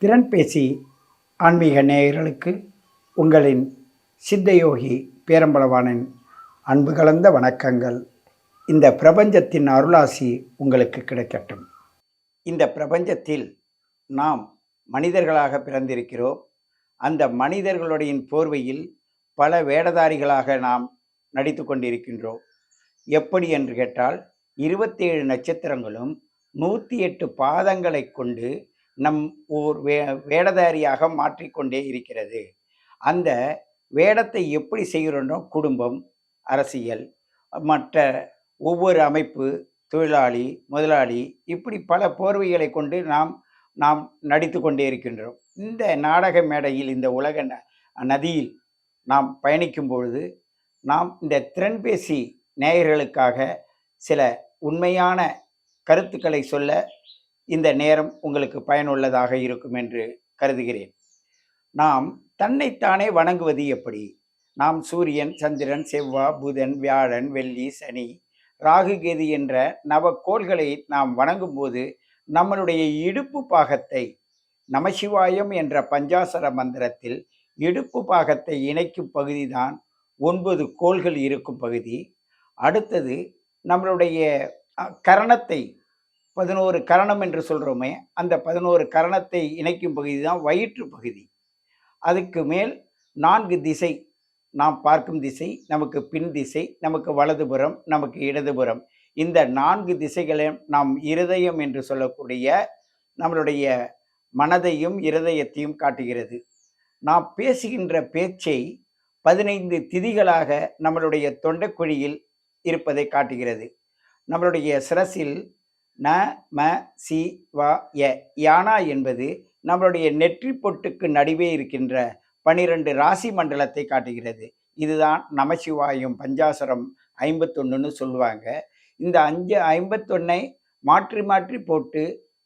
திறன்பேசி ஆன்மீக நேயர்களுக்கு உங்களின் சித்தயோகி பேரம்பளவானின் அன்பு கலந்த வணக்கங்கள். இந்த பிரபஞ்சத்தின் அருளாசி உங்களுக்கு கிடைக்கட்டும். இந்த பிரபஞ்சத்தில் நாம் மனிதர்களாக பிறந்திருக்கிறோம். அந்த மனிதர்களுடைய போர்வையில் பல வேடதாரிகளாக நாம் நடித்து கொண்டிருக்கின்றோம். எப்படி என்று கேட்டால் இருபத்தேழு நட்சத்திரங்களும் நூற்றி எட்டு பாதங்களை கொண்டு நம் ஓர் வே வேடதாரியாக மாற்றிக்கொண்டே இருக்கிறது. அந்த வேடத்தை எப்படி செய்கிறோம் குடும்பம் அரசியல் மற்ற ஒவ்வொரு அமைப்பு தொழிலாளி முதலாளி இப்படி பல போர்வைகளை கொண்டு நாம் நாம் நடித்து கொண்டே இருக்கின்றோம். இந்த நாடக மேடையில் இந்த உலக ந- நதியில் நாம் பயணிக்கும் பொழுது நாம் இந்த திறன்பேசி நேயர்களுக்காக சில உண்மையான கருத்துக்களை சொல்ல இந்த நேரம் உங்களுக்கு பயனுள்ளதாக இருக்கும் என்று கருதுகிறேன். நாம் தன்னைத்தானே வணங்குவது எப்படி? நாம் சூரியன் சந்திரன் செவ்வா புதன் வியாழன் வெள்ளி சனி ராகு கேது என்ற நவக்கோள்களை நாம் வணங்கும்போது நம்மளுடைய இடுப்பு பாகத்தை நமசிவாயம் என்ற பஞ்சாசர மந்திரத்தில் இடுப்பு பாகத்தை இணைக்கும் பகுதிதான் ஒன்பது கோள்கள் இருக்கும் பகுதி. அடுத்தது நம்மளுடைய கரணத்தை பதினோரு கரணம் என்று சொல்கிறோமே அந்த பதினோரு கரணத்தை இணைக்கும் பகுதி தான் வயிற்று பகுதி. அதுக்கு மேல் நான்கு திசை நாம் பார்க்கும் திசை நமக்கு பின் திசை நமக்கு வலதுபுறம் நமக்கு இடதுபுறம். இந்த நான்கு திசைகளையும் நாம் இருதயம் என்று சொல்லக்கூடிய நம்மளுடைய மனதையும் இருதயத்தையும் காட்டுகிறது. நாம் பேசுகின்ற பேச்சை பதினைந்து திதிகளாக நம்மளுடைய தொண்டைக்குழியில் இருப்பதை காட்டுகிறது. நம்மளுடைய சிரசில் ந ம சி வ ய யானா என்பது நம்மளுடைய நெற்றி பொட்டுக்கு நடுவே இருக்கின்ற பனிரெண்டு ராசி மண்டலத்தை காட்டுகிறது. இதுதான் நமசிவாயும் பஞ்சாசுரம் ஐம்பத்தொன்னுன்னு சொல்லுவாங்க. இந்த அஞ்சு ஐம்பத்தொன்னை மாற்றி மாற்றி போட்டு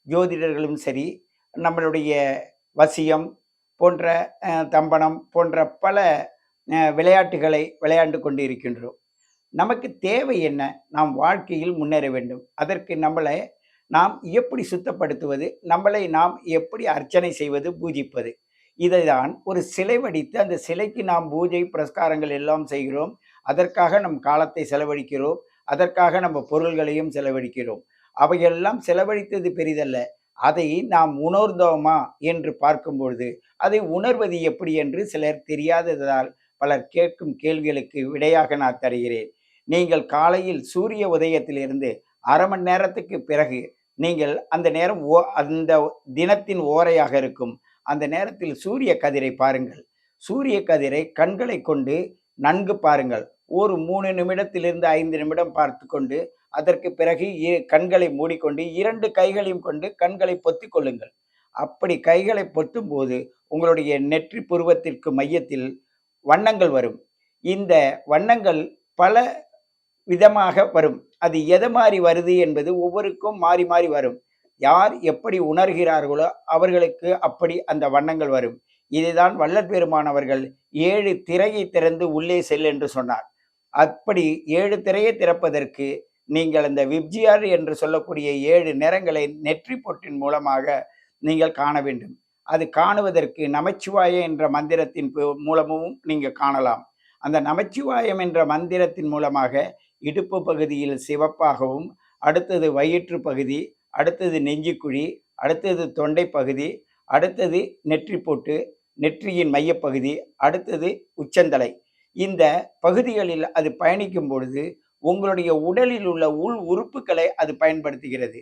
ஜோதிடர்களும் சரி நம்மளுடைய வசியம் போன்ற தம்பனம் போன்ற பல விளையாட்டுகளை விளையாண்டு கொண்டு இருக்கின்றோம் நமக்கு தேவை என்ன நாம் வாழ்க்கையில் முன்னேற வேண்டும். அதற்கு நம்மளை நாம் எப்படி சுத்தப்படுத்துவது நம்மளை நாம் எப்படி அர்ச்சனை செய்வது பூஜிப்பது. இதைதான் ஒரு சிலை வடித்து அந்த சிலைக்கு நாம் பூஜை புரஸ்காரங்கள் எல்லாம் செய்கிறோம். அதற்காக நம் காலத்தை செலவழிக்கிறோம். அதற்காக நம்ம பொருள்களையும் செலவழிக்கிறோம். அவையெல்லாம் செலவழித்தது பெரிதல்ல. அதை நாம் உணர்ந்தோமா என்று பார்க்கும்பொழுது அதை உணர்வது எப்படி என்று சிலர் தெரியாததால் பலர் கேட்கும் கேள்விகளுக்கு விடையாக நான் தருகிறேன். நீங்கள் காலையில் சூரிய உதயத்திலிருந்து அரை மணி நேரத்துக்கு பிறகு நீங்கள் அந்த நேரம் ஓ அந்த தினத்தின் ஓரையாக இருக்கும். அந்த நேரத்தில் சூரிய கதிரை பாருங்கள். சூரிய கதிரை கண்களை கொண்டு நன்கு பாருங்கள். ஒரு மூணு நிமிடத்திலிருந்து ஐந்து நிமிடம் பார்த்து கொண்டு அதற்கு பிறகு கண்களை மூடிக்கொண்டு இரண்டு கைகளையும் கொண்டு கண்களை பொத்தி கொள்ளுங்கள். அப்படி கைகளை பொத்தும் போது உங்களுடைய நெற்றி புருவத்திற்கு மையத்தில் வண்ணங்கள் வரும். இந்த வண்ணங்கள் பல விதமாக வரும். அது எது மாதிரி வருது என்பது ஒவ்வொருக்கும் மாறி மாறி வரும். யார் எப்படி உணர்கிறார்களோ அவர்களுக்கு அப்படி அந்த வண்ணங்கள் வரும். இதுதான் வள்ளல் பெருமானவர்கள் ஏழு திரையை திறந்து உள்ளே செல் என்று சொன்னார். அப்படி ஏழு திரையை திறப்பதற்கு நீங்கள் அந்த விப்ஜிஆர் என்று சொல்லக்கூடிய ஏழு நிறங்களை நெற்றி பொட்டின் மூலமாக நீங்கள் காண வேண்டும். அது காணுவதற்கு நமச்சிவாய என்ற மந்திரத்தின் மூலமும் நீங்கள் காணலாம். அந்த நமச்சிவாயம் என்ற மந்திரத்தின் மூலமாக இடுப்பு பகுதியில் சிவப்பாகவும் அடுத்தது வயிற்று பகுதி அடுத்தது நெஞ்சுக்குழி அடுத்தது தொண்டை பகுதி அடுத்தது நெற்றி போட்டு நெற்றியின் மையப்பகுதி அடுத்தது உச்சந்தலை. இந்த பகுதிகளில் அது பயணிக்கும் பொழுது உங்களுடைய உடலில் உள்ள உள் உறுப்புகளை அது பயன்படுத்துகிறது.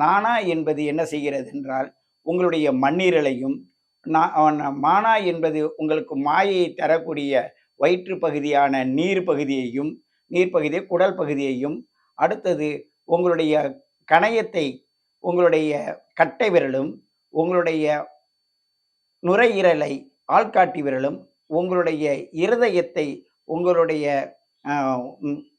நானா என்பது என்ன செய்கிறது என்றால் உங்களுடைய மண்ணீரலையும் நான் மானா என்பது உங்களுக்கு மாயையை தரக்கூடிய வயிற்று பகுதியான நீர் பகுதியையும் நீர் பகுதியை குடல் பகுதியையும் அடுத்தது உங்களுடைய கணையத்தை உங்களுடைய கட்டை விரலும் உங்களுடைய நுரையீரலை ஆள்காட்டி விரலும் உங்களுடைய இருதயத்தை உங்களுடைய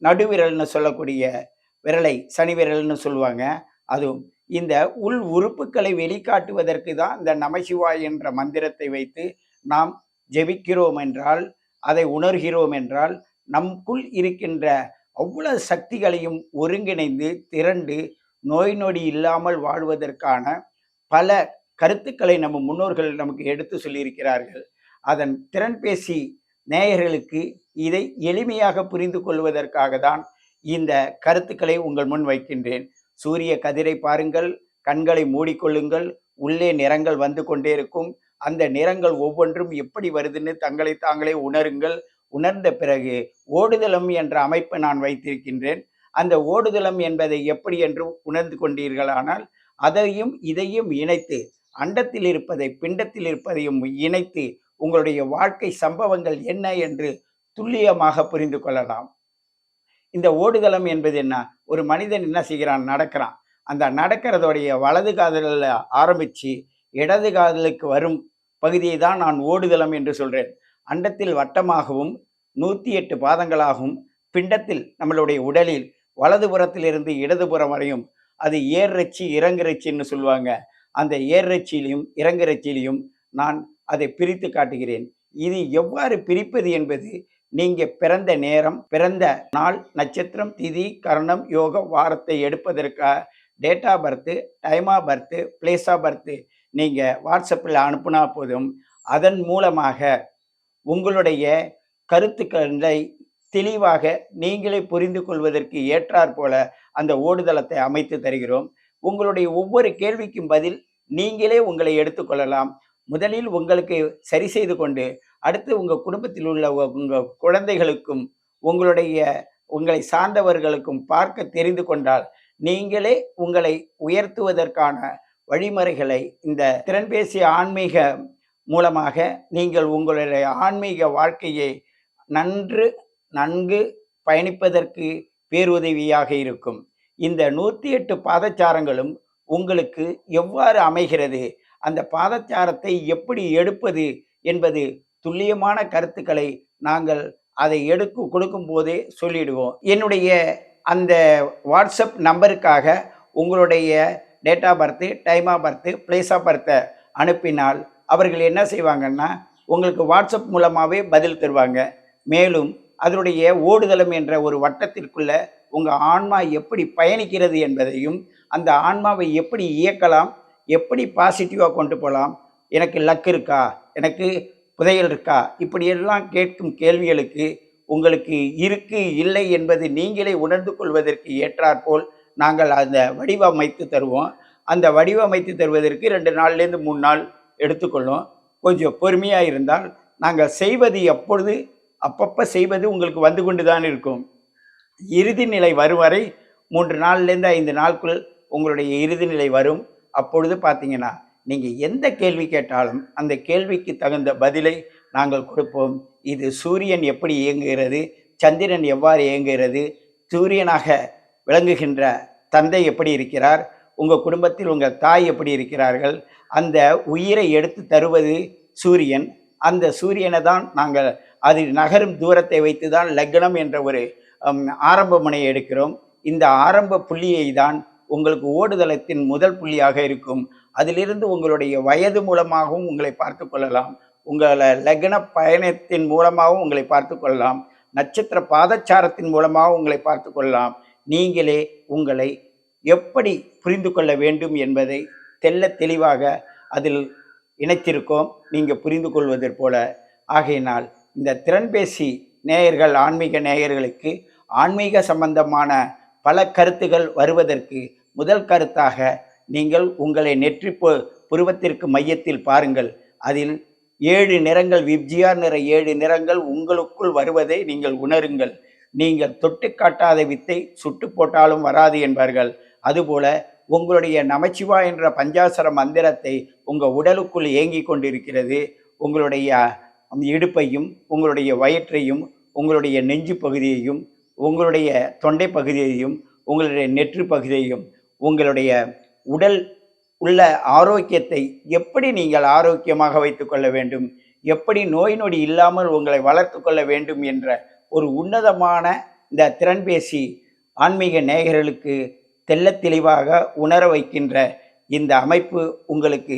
நடுவிரல்னு சொல்லக்கூடிய விரலை சனி விரல்னு சொல்லுவாங்க. அதுவும் இந்த உள் உறுப்புகளை வெளிக்காட்டுவதற்கு தான் இந்த நமசிவாய் என்ற மந்திரத்தை வைத்து நாம் ஜெபிக்கிறோம் என்றால் அதை உணர்கிறோம் என்றால் நமக்குள் இருக்கின்ற அவ்வளவு சக்திகளையும் ஒருங்கிணைந்து திரண்டு நோய் நொடி இல்லாமல் வாழ்வதற்கான பல கருத்துக்களை நம்ம முன்னோர்கள் நமக்கு எடுத்து சொல்லியிருக்கிறார்கள். அதன் திறன்பேசி நேயர்களுக்கு இதை எளிமையாக புரிந்து கொள்வதற்காக தான் இந்த கருத்துக்களை உங்கள் முன் வைக்கின்றேன். சூரிய கதிரை பாருங்கள் கண்களை மூடிக்கொள்ளுங்கள் உள்ளே நிறங்கள் வந்து கொண்டே இருக்கும். அந்த நிறங்கள் ஒவ்வொன்றும் எப்படி வருதுன்னு தங்களை தாங்களே உணருங்கள். உணர்ந்த பிறகு ஓடுதளம் என்ற அமைப்பு நான் வைத்திருக்கின்றேன். அந்த ஓடுதளம் என்பதை எப்படி என்று உணர்ந்து கொண்டீர்களானால் அதையும் இதையும் இணைத்து அண்டத்தில் இருப்பதை பிண்டத்தில் இருப்பதையும் இணைத்து உங்களுடைய வாழ்க்கை சம்பவங்கள் என்ன என்று துல்லியமாக புரிந்து கொள்ளலாம். இந்த ஓடுதளம் என்பது என்ன? ஒரு மனிதன் என்ன செய்கிறான்? நடக்கிறான். அந்த நடக்கிறதோடைய வலது காதலில் ஆரம்பித்து இடது காதலுக்கு வரும் பகுதியை தான் நான் ஓடுதளம் என்று சொல்கிறேன் அண்டத்தில் வட்டமாகவும் நூற்றி எட்டு பாதங்களாகவும் பிண்டத்தில் நம்மளுடைய உடலில் வலதுபுறத்திலிருந்து இடதுபுறம் வரையும் அது ஏர்ரச்சி இறங்குறச்சின்னு சொல்லுவாங்க. அந்த ஏர்ரச்சியிலையும் இறங்குறச்சியிலையும் நான் அதை பிரித்து காட்டுகிறேன். இது எவ்வாறு பிரிப்பது என்பது நீங்கள் பிறந்த நேரம் பிறந்த நாள் நட்சத்திரம் திதி கரணம் யோக வாரத்தை எடுப்பதற்காக date of birth time of birth place of birth நீங்கள் வாட்ஸ்அப்பில் அனுப்புனா போதும். அதன் மூலமாக உங்களுடைய கருத்துக்களை தெளிவாக நீங்களே புரிந்து கொள்வதற்கு ஏற்றாற்போல அந்த ஓடுதளத்தை அமைத்து தருகிறோம். உங்களுடைய ஒவ்வொரு கேள்விக்கும் பதில் நீங்களே உங்களை எடுத்துக்கொள்ளலாம் முதலில் உங்களுக்கு சரி செய்து கொண்டு அடுத்து உங்கள் குடும்பத்தில் உள்ள உங்கள் குழந்தைகளுக்கும் உங்களுடைய உங்களை சார்ந்தவர்களுக்கும் பார்க்க தெரிந்து கொண்டால் நீங்களே உங்களை உயர்த்துவதற்கான வழிமுறைகளை இந்த திறன்பேசி ஆன்மீக மூலமாக நீங்கள் உங்களுடைய ஆன்மீக வாழ்க்கையை நன்று நன்கு பயணிப்பதற்கு பேருதவியாக இருக்கும். இந்த நூற்றி எட்டு பாதச்சாரங்களும் உங்களுக்கு எவ்வாறு அமைகிறது? அந்த பாதச்சாரத்தை எப்படி எடுப்பது என்பது துல்லியமான கருத்துக்களை நாங்கள் அதை எடுக்க கொடுக்கும் போதே சொல்லிடுவோம். என்னுடைய அந்த வாட்ஸ்அப் நம்பருக்காக உங்களுடைய date of birth time of birth place of பர்த்தை அனுப்பினால் அவர்கள் என்ன செய்வாங்கன்னா உங்களுக்கு வாட்ஸ்அப் மூலமாகவே பதில் தருவாங்க. மேலும் அதனுடைய ஓடுதளம் என்ற ஒரு வட்டத்திற்குள்ள உங்கள் ஆன்மா எப்படி பயணிக்கிறது என்பதையும் அந்த ஆன்மாவை எப்படி இயக்கலாம் எப்படி பாசிட்டிவாக கொண்டு போகலாம் எனக்கு லக் இருக்கா எனக்கு புதையல் இருக்கா இப்படியெல்லாம் கேட்கும் கேள்விகளுக்கு உங்களுக்கு இருக்கு இல்லை என்பது நீங்களே உணர்ந்து கொள்வதற்கு ஏற்றாற்போல் நாங்கள் அந்த வடிவமைத்து தருவோம். அந்த வடிவமைத்து தருவதற்கு ரெண்டு நாள்லேருந்து மூணு நாள் எடுத்துக்கொள்ளும். கொஞ்சம் பொறுமையாக இருந்தால் நாங்கள் செய்வது எப்பொழுது அப்பப்போ செய்வது உங்களுக்கு வந்து கொண்டு தான் இருக்கும். இறுதி நிலை வரும் வரை மூன்று நாள்லேருந்து ஐந்து நாட்குள் உங்களுடைய இறுதி நிலை வரும். அப்பொழுது பார்த்தீங்கன்னா நீங்கள் எந்த கேள்வி கேட்டாலும் அந்த கேள்விக்கு தகுந்த பதிலை நாங்கள் கொடுப்போம். இது சூரியன் எப்படி இயங்குகிறது சந்திரன் எவ்வாறு இயங்குகிறது சூரியனாக விளங்குகின்ற தந்தை எப்படி இருக்கிறார் உங்கள் குடும்பத்தில் உங்கள் தாய் எப்படி இருக்கிறார்கள்? அந்த உயிரை எடுத்து தருவது சூரியன். அந்த சூரியனை தான் நாங்கள் அது நகரும் தூரத்தை வைத்து தான் லக்னம் என்ற ஒரு ஆரம்ப முனையை எடுக்கிறோம். இந்த ஆரம்ப புள்ளியை தான் உங்களுக்கு ஓடுதளத்தின் முதல் புள்ளியாக இருக்கும். அதிலிருந்து உங்களுடைய வயது மூலமாகவும் உங்களை பார்த்து கொள்ளலாம். உங்களை லக்ன பயணத்தின் மூலமாகவும் உங்களை பார்த்து கொள்ளலாம். நட்சத்திர பாதச்சாரத்தின் மூலமாக உங்களை பார்த்து கொள்ளலாம். நீங்களே உங்களை எப்படி புரிந்து கொள்ள வேண்டும் என்பதை தெல்ல தெளிவாக அதில் இணைத்திருக்கோம். நீங்கள் புரிந்து கொள்வதற் போல. ஆகையினால் இந்த திறன்பேசி நேயர்கள் ஆன்மீக நேயர்களுக்கு ஆன்மீக சம்பந்தமான பல கருத்துகள் வருவதற்கு முதல் கருத்தாக நீங்கள் உங்களை நெற்றி புருவத்திற்கு மையத்தில் பாருங்கள். அதில் ஏழு நிறங்கள் விப்ஜியார் நிற ஏழு நிறங்கள் உங்களுக்குள் வருவதை நீங்கள் உணருங்கள். நீங்கள் தொட்டு காட்டாத வித்தை சுட்டு போட்டாலும் வராது என்பார்கள். அதுபோல உங்களுடைய நமச்சிவா என்ற பஞ்சாசர மந்திரத்தை உங்கள் உடலுக்குள் ஏங்கி கொண்டிருக்கிறது. உங்களுடைய இடுப்பையும் உங்களுடைய வயிற்றையும் உங்களுடைய நெஞ்சு பகுதியையும் உங்களுடைய தொண்டை பகுதியையும் உங்களுடைய நெற்று பகுதியையும் உங்களுடைய உடல் உள்ள ஆரோக்கியத்தை எப்படி நீங்கள் ஆரோக்கியமாக வைத்துக்கொள்ள வேண்டும்? எப்படி நோய் நொடி இல்லாமல் உங்களை வளர்த்து கொள்ள வேண்டும் என்ற ஒரு உன்னதமான இந்த திறன்பேசி ஆன்மீக நேயர்களுக்கு தெல்ல தெளிவாக உணர வைக்கின்ற இந்த அமைப்பு உங்களுக்கு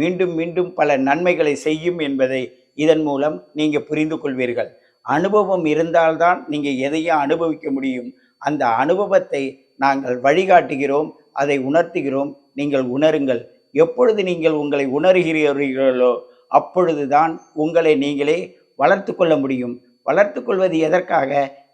மீண்டும் மீண்டும் பல நன்மைகளை செய்யும் என்பதை இதன் மூலம் நீங்கள் புரிந்து கொள்வீர்கள். அனுபவம் இருந்தால்தான் நீங்கள் எதையும் அனுபவிக்க முடியும். அந்த அனுபவத்தை நாங்கள் வழிகாட்டுகிறோம் அதை உணர்த்துகிறோம். நீங்கள் உணருங்கள். எப்பொழுது நீங்கள் உங்களை உணர்கிறீர்களோ அப்பொழுதுதான் உங்களை நீங்களே வளர்த்து கொள்ள முடியும். வளர்த்து கொள்வது எதற்காக?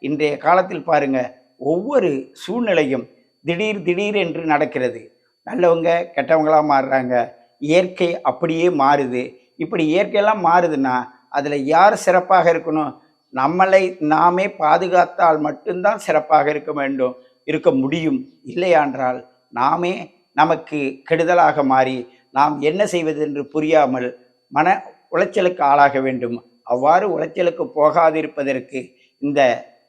இன்றைய காலத்தில் பாருங்கள் ஒவ்வொரு சூழ்நிலையும் திடீர் திடீர் என்று நடக்கிறது. நல்லவங்க கெட்டவங்களாக மாறுறாங்க. இயற்கை அப்படியே மாறுது. இப்படி இயற்கையெல்லாம் மாறுதுன்னா அதில் யார் சிறப்பாக இருக்கணும்? நம்மளை நாமே பாதுகாத்தால் மட்டும்தான் சிறப்பாக இருக்க வேண்டும் இருக்க முடியும். இல்லையான்றால் நாமே நமக்கு கெடுதலாக மாறி நாம் என்ன செய்வது என்று புரியாமல் மன உளைச்சலுக்கு ஆளாக வேண்டும். அவ்வாறு உளைச்சலுக்கு போகாதிருப்பதற்கு இந்த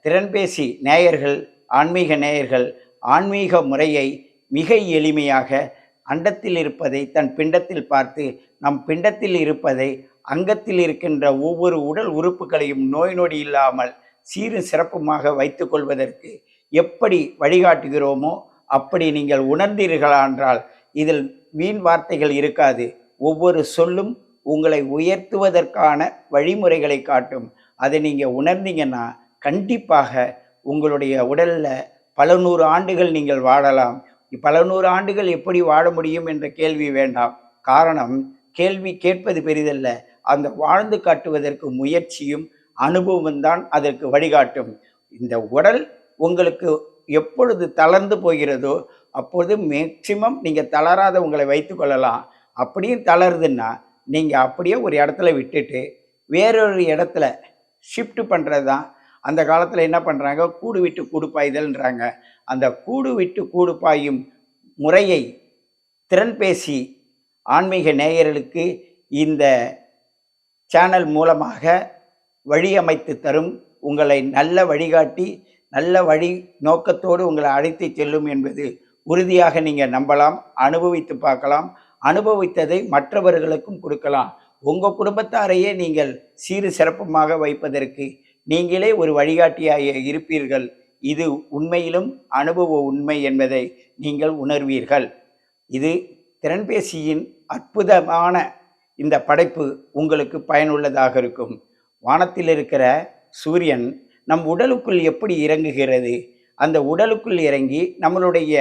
திறன்பேசி நேயர்கள் ஆன்மீக நேயர்கள் ஆன்மீக முறையை மிக எளிமையாக அண்டத்தில் இருப்பதை தன் பிண்டத்தில் பார்த்து நம் பிண்டத்தில் இருப்பதை அங்கத்தில் இருக்கின்ற ஒவ்வொரு உடல் உறுப்புகளையும் நோய் நொடி இல்லாமல் சீரும் சிறப்புமாக வைத்து கொள்வதற்கு எப்படி வழிகாட்டுகிறோமோ அப்படி நீங்கள் உணர்ந்தீர்களா என்றால் இதில் வீண் வார்த்தைகள் இருக்காது. ஒவ்வொரு சொல்லும் உங்களை உயர்த்துவதற்கான வழிமுறைகளை காட்டும். அதை நீங்கள் உணர்ந்தீங்கன்னா கண்டிப்பாக உங்களுடைய உடலில் பல நூறு ஆண்டுகள் நீங்கள் வாழலாம். பல நூறு ஆண்டுகள் எப்படி வாழ முடியும் என்ற கேள்வி வேண்டாம். காரணம் கேள்வி கேட்பது பெரிதல்ல. அந்த வாழ்ந்து காட்டுவதற்கு முயற்சியும் அனுபவம் தான் அதற்கு வழிகாட்டும். இந்த உடல் உங்களுக்கு எப்பொழுது தளர்ந்து போகிறதோ அப்பொழுது மேக்சிமம் நீங்கள் தளராத உங்களை வைத்து கொள்ளலாம். அப்படியும் தளருதுன்னா நீங்கள் அப்படியே ஒரு இடத்துல விட்டுட்டு வேறொரு இடத்துல ஷிஃப்ட் பண்ணுறது தான் அந்த காலத்தில் என்ன பண்ணுறாங்க கூடு விட்டு கூடு பாய்தல்ன்றாங்க. அந்த கூடு விட்டு கூடு பாயும் முறையை திறன்பேசி ஆன்மீக நேயர்களுக்கு இந்த சேனல் மூலமாக வழியமைத்து தரும். உங்களை நல்ல வழிகாட்டி நல்ல வழி நோக்கத்தோடு உங்களை அழைத்து செல்லும் என்பது உறுதியாக நீங்கள் நம்பலாம் அனுபவித்து பார்க்கலாம். அனுபவித்ததை மற்றவர்களுக்கும் கொடுக்கலாம். உங்கள் குடும்பத்தாரையே நீங்கள் சீரு சிறப்புமாக வைப்பதற்கு நீங்களே ஒரு வழிகாட்டியாக இருப்பீர்கள். இது உண்மையிலும் அனுபவ உண்மை என்பதை நீங்கள் உணர்வீர்கள். இது திறன்பேசியின் அற்புதமான இந்த படைப்பு உங்களுக்கு பயனுள்ளதாக இருக்கும். வானத்தில் இருக்கிற சூரியன் நம் உடலுக்குள் எப்படி இறங்குகிறது? அந்த உடலுக்குள் இறங்கி நம்மளுடைய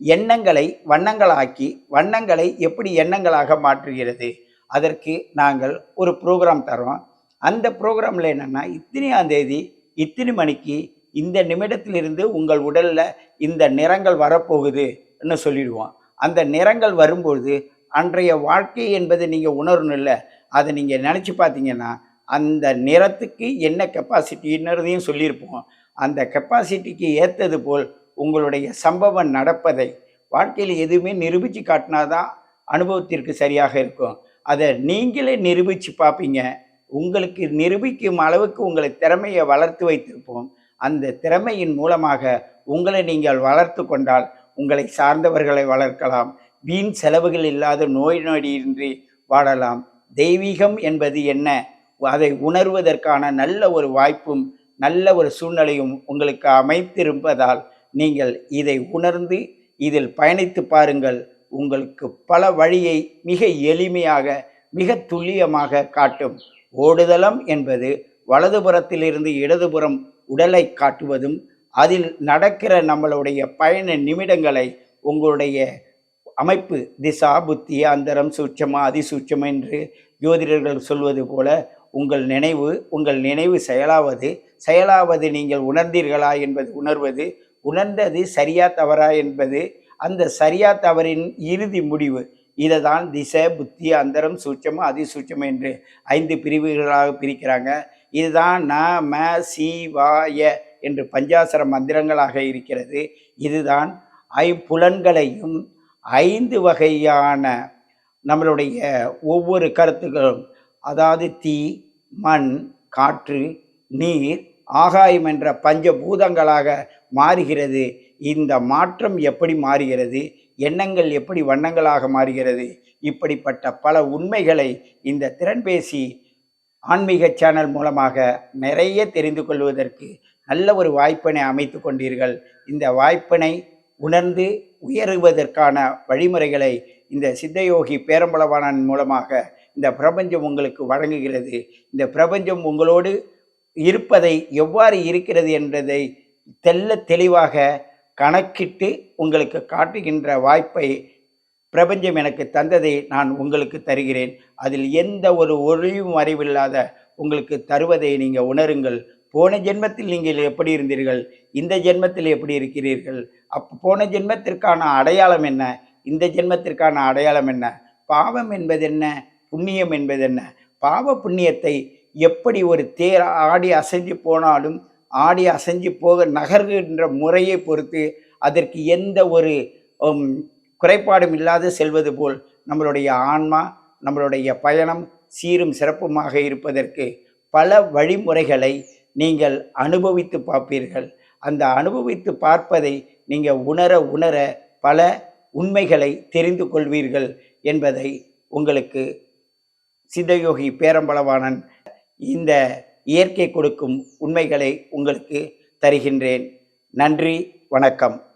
எண்ணங்களை வண்ணங்களாக்கி வண்ணங்களை எப்படி எண்ணங்களாக மாற்றுகிறது? அதற்கு நாங்கள் ஒரு ப்ரோக்ராம் தரோம் அந்த ப்ரோக்ராமில் என்னென்னா இத்தனையாம் தேதி இத்தனை மணிக்கு இந்த நிமிடத்திலிருந்து உங்கள் உடலில் இந்த நிறங்கள் வரப்போகுதுன்னு சொல்லிடுவோம். அந்த நிறங்கள் வரும்பொழுது அன்றைய வாழ்க்கை என்பதை நீங்கள் உணரணும் இல்லை. அதை நீங்கள் நினச்சி பார்த்தீங்கன்னா அந்த நிறத்துக்கு என்ன கெப்பாசிட்டின்றதையும் சொல்லியிருப்போம். அந்த கெப்பாசிட்டிக்கு ஏற்றது போல் உங்களுடைய சம்பவம் நடப்பதை வாழ்க்கையில் எதுவுமே நிரூபித்து காட்டினாதான் அனுபவத்திற்கு சரியாக இருக்கும். அதை நீங்களே நிரூபித்து பார்ப்பீங்க. உங்களுக்கு நிரூபிக்கும் அளவுக்கு உங்களை திறமையை வளர்த்து வைத்திருப்போம். அந்த திறமையின் மூலமாக உங்களை நீங்கள் வளர்த்து கொண்டால் உங்களை சார்ந்தவர்களை வளர்க்கலாம். வீண் செலவுகள் இல்லாத நோய் நொடியின்றி வாழலாம். தெய்வீகம் என்பது என்ன? அதை உணர்வதற்கான நல்ல ஒரு வாய்ப்பும் நல்ல ஒரு சூழ்நிலையும் உங்களுக்கு அமைத்திருப்பதால் நீங்கள் இதை உணர்ந்து இதில் பயணித்து பாருங்கள். உங்களுக்கு பல வழியை மிக எளிமையாக மிக துல்லியமாக காட்டும். ஓடுதலம் என்பது வலதுபுறத்திலிருந்து இடதுபுறம் உடலை காட்டுவதும் அதில் நடக்கிற நம்மளுடைய பயண நிமிடங்களை உங்களுடைய அமைப்பு திசா புத்தி அந்தரம் சூட்சமா அதிசூட்சம் என்று ஜோதிடர்கள் சொல்வது போல உங்கள் நினைவு உங்கள் நினைவு செயலாவது செயலாவது நீங்கள் உணர்ந்தீர்களா என்பது உணர்வது உணர்ந்தது சரியா தவறா என்பது அந்த சரியா தவறின் இறுதி முடிவு இதை தான் திசை புத்தி அந்தரம் சூட்சம் அதிசூட்சம் என்று ஐந்து பிரிவுகளாக பிரிக்கிறாங்க. இதுதான் ந ம சி வாய என்று பஞ்சாசர மந்திரங்களாக இருக்கிறது. இதுதான் ஐ புலன்களையும் ஐந்து வகையான நம்மளுடைய ஒவ்வொரு கருத்துக்களும். அதாவது தீ மண் காற்று நீர் ஆகாயம் என்ற பஞ்சபூதங்களாக மாறுகிறது. இந்த மாற்றம் எப்படி மாறுகிறது? எண்ணங்கள் எப்படி வண்ணங்களாக மாறுகிறது? இப்படிப்பட்ட பல உண்மைகளை இந்த திறன்பேசி ஆன்மீக சேனல் மூலமாக நிறைய தெரிந்து கொள்வதற்கு நல்ல ஒரு வாய்ப்பினை அமைத்து கொண்டீர்கள். இந்த வாய்ப்பினை உணர்ந்து உயருவதற்கான வழிமுறைகளை இந்த சித்தயோகி பேரம்பளவானன் மூலமாக இந்த பிரபஞ்சம் உங்களுக்கு வழங்குகிறது. இந்த பிரபஞ்சம் உங்களோடு இருப்பதை எவ்வாறு இருக்கிறது என்பதை தெல்ல தெளிவாக கணக்கிட்டு உங்களுக்கு காட்டுகின்ற வாய்ப்பை பிரபஞ்சம் எனக்கு தந்ததை நான் உங்களுக்கு தருகிறேன். அதில் எந்த ஒரு ஒளியும் அறிவில்லாத உங்களுக்கு தருவதை நீங்கள் உணருங்கள். போன ஜென்மத்தில் நீங்கள் எப்படி இருந்தீர்கள்? இந்த ஜென்மத்தில் எப்படி இருக்கிறீர்கள்? அப்போ போன ஜென்மத்திற்கான அடையாளம் என்ன? இந்த ஜென்மத்திற்கான அடையாளம் என்ன? பாவம் என்பது என்ன? புண்ணியம் என்பது என்ன? பாவ புண்ணியத்தை எப்படி ஒரு தேர் ஆடி அசைஞ்சு போனாலும் ஆடி அசைஞ்சு போக நகர்கின்ற முறையை பொறுத்து அதற்கு எந்த ஒரு குறைபாடும் இல்லாது செல்வது போல் நம்மளுடைய ஆன்மா நம்மளுடைய பயணம் சீரும் சிறப்புமாக இருப்பதற்கு பல வழிமுறைகளை நீங்கள் அனுபவித்து பார்ப்பீர்கள். அந்த அனுபவித்து பார்ப்பதை நீங்கள் உணர உணர பல உண்மைகளை தெரிந்து கொள்வீர்கள் என்பதை உங்களுக்கு சித்தயோகி பேரம்பளவானன் இந்த இயற்கை கொடுக்கும் உண்மைகளை உங்களுக்கு தருகின்றேன். நன்றி வணக்கம்.